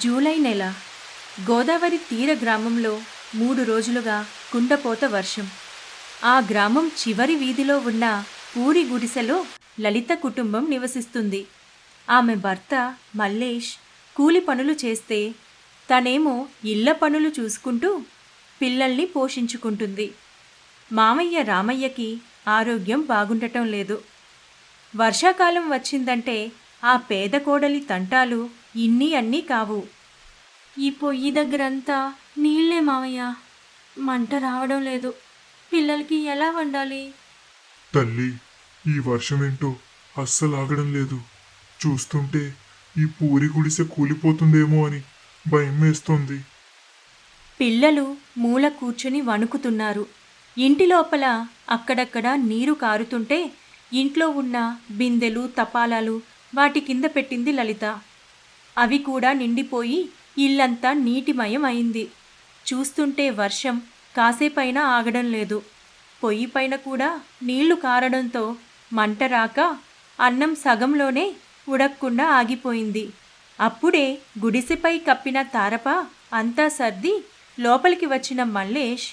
July నెల గోదావరి తీర గ్రామంలో మూడు రోజులుగా కుండపోత వర్షం. ఆ గ్రామం చివరి వీధిలో ఉన్న పూరి గుడిసెలో లలిత కుటుంబం నివసిస్తుంది. ఆమె భర్త మల్లేష్ కూలి పనులు చేస్తే తనేమో ఇళ్ళ పనులు చూసుకుంటూ పిల్లల్ని పోషించుకుంటుంది. మామయ్య రామయ్యకి ఆరోగ్యం బాగుండటం లేదు. వర్షాకాలం వచ్చిందంటే ఆ పేద కోడలి తంటాలు ఇన్ని అన్నీ కావు. ఈ పొయ్యి దగ్గరంతా నీళ్ళే మామయ్య మంట రావడం లేదు. పిల్లలకి ఎలా వండాలి? తల్లి ఈ వర్షం ఏంటో అస్సలు ఆగడం లేదు. చూస్తుంటే ఈ పూరి గుడిసె కూలిపోతుందేమో అని భయం వేస్తోంది పిల్లలు మూల కూర్చుని వణుకుతున్నారు. ఇంటి లోపల అక్కడక్కడ నీరు కారుతుంటే ఇంట్లో ఉన్న బిందెలు తపాలాలు వాటి కింద పెట్టింది లలిత. అవి కూడా నిండిపోయి ఇల్లంతా నీటిమయం అయింది చూస్తుంటే వర్షం కాసేపైనా ఆగడం లేదు. పొయ్యి పైన కూడా నీళ్ళు కారడంతో మంట రాక అన్నం సగంలోనే ఉడక్కుండా ఆగిపోయింది. అప్పుడే గుడిసెపై కప్పిన తారప అంతా సర్ది లోపలికి వచ్చిన మల్లేష్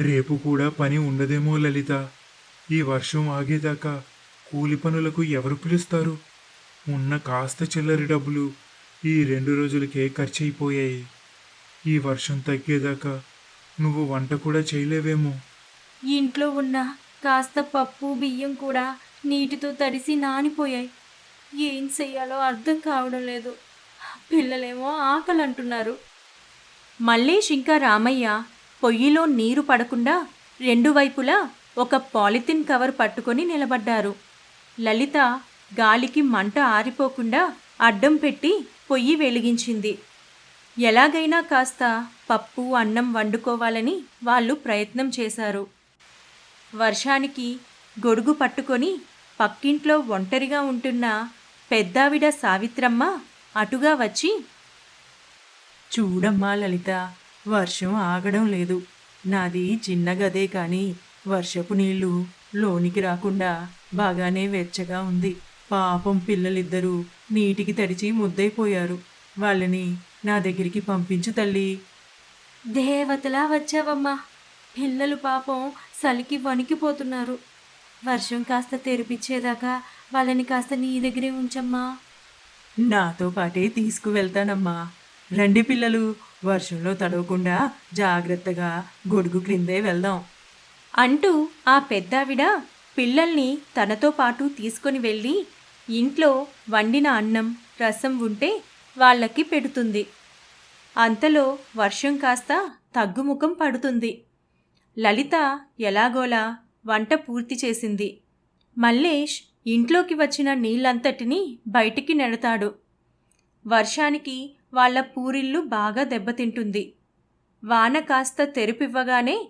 రేపు కూడా పని ఉండదేమో లలిత. ఈ వర్షం ఆగేదాకా కూలి పనులకు ఎవరు పిలుస్తారు? ఉన్న కాస్త చిల్లరి డబ్బులు ఈ రెండు రోజులకే ఖర్చయిపోయాయి. ఈ వర్షం తగ్గేదాకా నువ్వు వంట కూడా చేయలేవేమో. ఇంట్లో ఉన్న కాస్త పప్పు బియ్యం కూడా నీటితో తడిసి నానిపోయాయి. ఏం చెయ్యాలో అర్థం కావడం లేదు. పిల్లలేమో ఆకలి అంటున్నారు మల్లేష్ ఇంకా రామయ్య పొయ్యిలో నీరు పడకుండా రెండు వైపులా ఒక పాలిథిన్ కవర్ పట్టుకొని నిలబడ్డారు. లలిత గాలికి మంట ఆరిపోకుండా అడ్డం పెట్టి పొయ్యి వెలిగించింది. ఎలాగైనా కాస్త పప్పు అన్నం వండుకోవాలని వాళ్ళు ప్రయత్నం చేశారు. వర్షానికి గొడుగు పట్టుకొని పక్కింట్లో ఒంటరిగా ఉంటున్న పెద్దావిడ సావిత్రమ్మ అటుగా వచ్చి చూడమ్మా లలిత వర్షం ఆగడం లేదు. నాది చిన్న గదే కానీ వర్షపు నీళ్ళు లోనికి రాకుండా బాగానే వెచ్చగా ఉంది. పాపం పిల్లలిద్దరూ నీటికి తడిచి ముద్దైపోయారు వాళ్ళని నా దగ్గరికి పంపించు తల్లి. దేవతలా వచ్చావమ్మా. పిల్లలు పాపం చలికి వణికిపోతున్నారు. వర్షం కాస్త తెరిపించేదాకా వాళ్ళని కాస్త నీ దగ్గరే ఉంచమ్మా. నాతో పాటే తీసుకువెళ్తానమ్మా. రండి పిల్లలు వర్షంలో తడవకుండా జాగ్రత్తగా గొడుగు క్రిందే వెళ్దాం. అంటూ ఆ పెద్దావిడ పిల్లల్ని తనతో పాటు తీసుకొని వెళ్ళి ఇంట్లో వండిన అన్నం రసం ఉంటే వాళ్ళకి పెడుతుంది. అంతలో వర్షం కాస్త తగ్గుముఖం పడుతుంది. లలిత ఎలాగోలా వంట పూర్తి చేసింది. మల్లేష్ ఇంట్లోకి వచ్చిన నీళ్ళంతటినీ బయటికి నెడతాడు. వర్షానికి వాళ్ళ పూరిల్లు బాగా దెబ్బతింటుంది. వాన కాస్త తెరుపివ్వగానే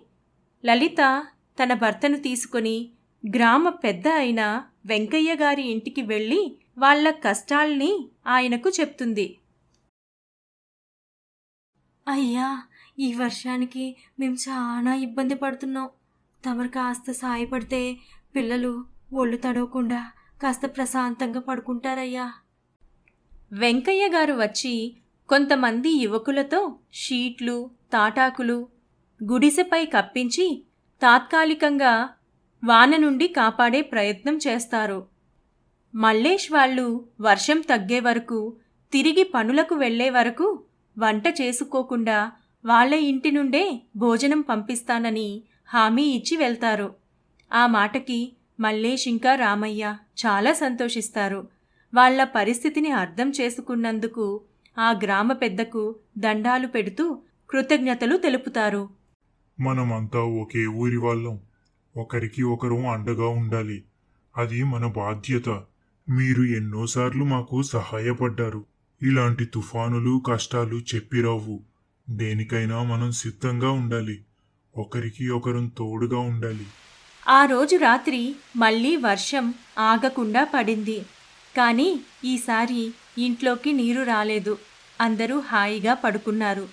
లలిత తన భర్తను తీసుకొని గ్రామ పెద్ద అయిన వెంకయ్య గారి ఇంటికి వెళ్ళి వాళ్ళ కష్టాల్ని ఆయనకు చెప్తుంది. అయ్యా ఈ వర్షానికి మేము చాలా ఇబ్బంది పడుతున్నాం. తమరు కాస్త సాయపడితే పిల్లలు ఒళ్ళు తడవకుండా కాస్త ప్రశాంతంగా పడుకుంటారయ్యా. వెంకయ్య గారు వచ్చి కొంతమంది యువకులతో షీట్లు తాటాకులు గుడిసెపై కప్పించి తాత్కాలికంగా వాన నుండి కాపాడే ప్రయత్నం చేస్తారు. మల్లేష్ వాళ్ళు వర్షం తగ్గే వరకు తిరిగి పనులకు వెళ్ళే వరకు వంట చేసుకోకుండా వాళ్ళ ఇంటి నుండే భోజనం పంపిస్తానని హామీ ఇచ్చి వెళ్తారు. ఆ మాటకి మల్లేష్ ఇంకా రామయ్య చాలా సంతోషిస్తారు. వాళ్ళ పరిస్థితిని అర్థం చేసుకున్నందుకు ఆ గ్రామ పెద్దకు దండాలు పెడుతూ కృతజ్ఞతలు తెలుపుతారు. మనమంతా ఒకే ఊరి వాళ్ళం. ఒకరికి ఒకరు అండగా ఉండాలి. అది మన బాధ్యత. మీరు ఎన్నోసార్లు మాకు సహాయపడ్డారు. ఇలాంటి తుఫానులు కష్టాలు చెప్పిరావు. దేనికైనా మనం సిద్ధంగా ఉండాలి. ఒకరికి ఒకరం తోడుగా ఉండాలి. ఆ రోజు రాత్రి మళ్ళీ వర్షం ఆగకుండా పడింది. కానీ ఈసారి ఇంట్లోకి నీరు రాలేదు. అందరూ హాయిగా పడుకున్నారు.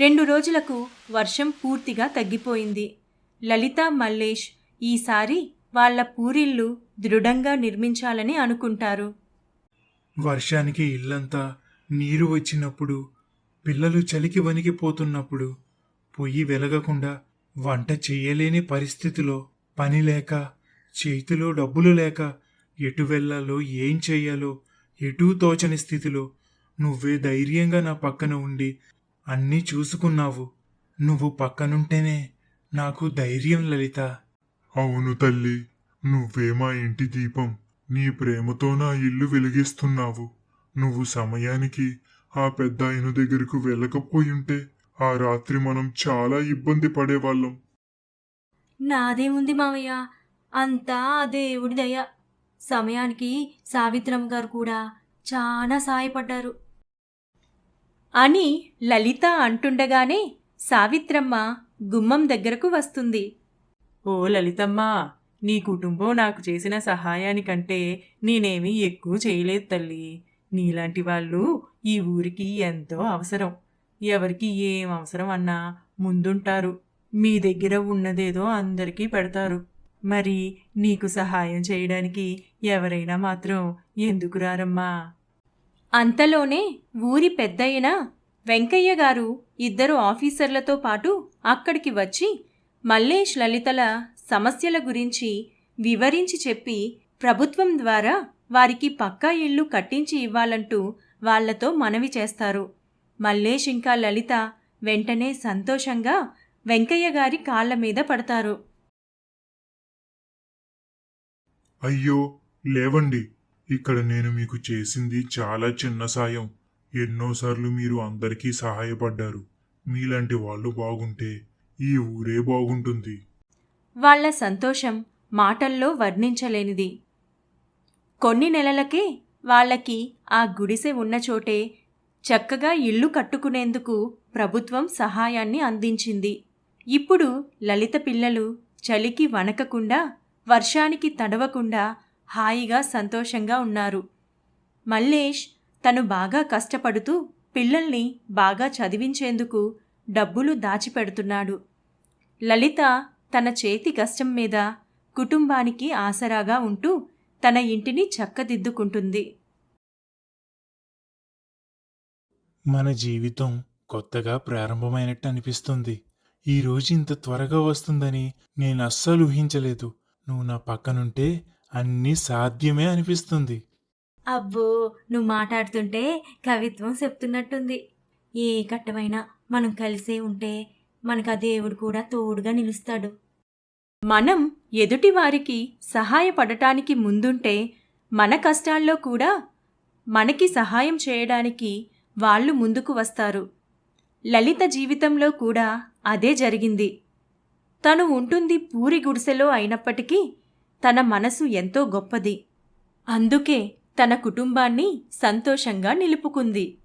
రెండు రోజులకు వర్షం పూర్తిగా తగ్గిపోయింది. లలిత మల్లేష్ ఈసారి వాళ్ళ పూరిళ్ళు దృఢంగా నిర్మించాలని అనుకుంటారు. వర్షానికి ఇల్లంతా నీరు వచ్చినప్పుడు పిల్లలు చలికి వణికిపోతున్నప్పుడు పొయ్యి వెలగకుండా వంట చేయలేని పరిస్థితిలో పని లేక చేతిలో డబ్బులు లేక ఎటు వెళ్ళాలో ఏం చేయాలో ఎటూ తోచని స్థితిలో నువ్వే ధైర్యంగా నా పక్కన ఉండి అన్నీ చూసుకున్నావు. నువ్వు పక్కనుంటేనే నాకు ధైర్యం లలిత. అవును తల్లి నువ్వే మా ఇంటి దీపం. నీ ప్రేమతో నా ఇల్లు వెలిగిస్తున్నావు. నువ్వు సమయానికి ఆ పెద్ద ఆయన దగ్గరకు వెళ్ళకపోయుంటే ఆ రాత్రి మనం చాలా ఇబ్బంది పడేవాళ్ళం. నాదేముంది మావయ్య. అంతా ఆ దేవుడి దయ. సమయానికి సావిత్రమ్మ గారు కూడా చాలా సాయపడ్డారు. అని లలిత అంటుండగానే సావిత్రమ్మ గుమ్మం దగ్గరకు వస్తుంది. ఓ లలితమ్మ నీ కుటుంబం నాకు చేసిన సహాయానికంటే నేనేమీ ఎక్కువ చేయలేదు తల్లి. నీలాంటి వాళ్ళు ఈ ఊరికి ఎంతో అవసరం. ఎవరికి ఏం అవసరం అన్నా ముందుంటారు. మీ దగ్గర ఉన్నదేదో అందరికీ పెడతారు. మరి నీకు సహాయం చేయడానికి ఎవరైనా మాత్రం ఎందుకు రారమ్మా? అంతలోనే ఊరి పెద్దయిన వెంకయ్య గారు ఇద్దరు ఆఫీసర్లతో పాటు అక్కడికి వచ్చి మల్లేష్ లలితల సమస్యల గురించి వివరించి చెప్పి ప్రభుత్వం ద్వారా వారికి పక్కా ఇల్లు కట్టించి ఇవ్వాలంటూ వాళ్ళతో మనవి చేస్తారు. మల్లేష్ ఇంకా లలిత వెంటనే సంతోషంగా వెంకయ్య గారి కాళ్ళ మీద పడతారు. అయ్యో లేవండి. ఇక్కడ నేను మీకు చేసింది చాలా చిన్న సాయం. ఎన్నోసార్లు మీరు అందరికీ సహాయపడ్డారు. మీలాంటి వాళ్ళు బాగుంటే ఈ ఊరే బాగుంటుంది. వాళ్ళ సంతోషం మాటల్లో వర్ణించలేనిది. కొన్ని నెలలకే వాళ్ళకి ఆ గుడిసె ఉన్న చోటే చక్కగా ఇల్లు కట్టుకునేందుకు ప్రభుత్వం సహాయాన్ని అందించింది. ఇప్పుడు లలిత పిల్లలు చలికి వణకకుండా వర్షానికి తడవకుండా హాయిగా సంతోషంగా ఉన్నారు. మల్లేష్ తను బాగా కష్టపడుతూ పిల్లల్ని బాగా చదివించేందుకు డబ్బులు దాచిపెడుతున్నాడు. లలిత తన చేతి కష్టం మీద కుటుంబానికి ఆసరాగా ఉంటూ తన ఇంటిని చక్కదిద్దుకుంటుంది. మన జీవితం కొత్తగా ప్రారంభమైనట్టు అనిపిస్తుంది. ఈ రోజు ఇంత త్వరగా వస్తుందని నేను అస్సలు ఊహించలేదు. నువ్వు నా పక్కనుంటే అన్నీ సాధ్యమే అనిపిస్తుంది. అబ్బో నువ్వు మాట్లాడుతుంటే కవిత్వం చెప్తున్నట్టుంది. ఏ కట్టమైనా మనం కలిసే ఉంటే మనకు ఆ దేవుడు కూడా తోడుగా నిలుస్తాడు. మనం ఎదుటివారికి సహాయపడటానికి ముందుంటే మన కష్టాల్లో కూడా మనకి సహాయం చేయడానికి వాళ్ళు ముందుకు వస్తారు. లలిత జీవితంలో కూడా అదే జరిగింది. తను ఉంటుంది పూరి గుడిసెలో అయినప్పటికీ తన మనసు ఎంతో గొప్పది. అందుకే తన కుటుంబాన్ని సంతోషంగా నిలుపుకుంది.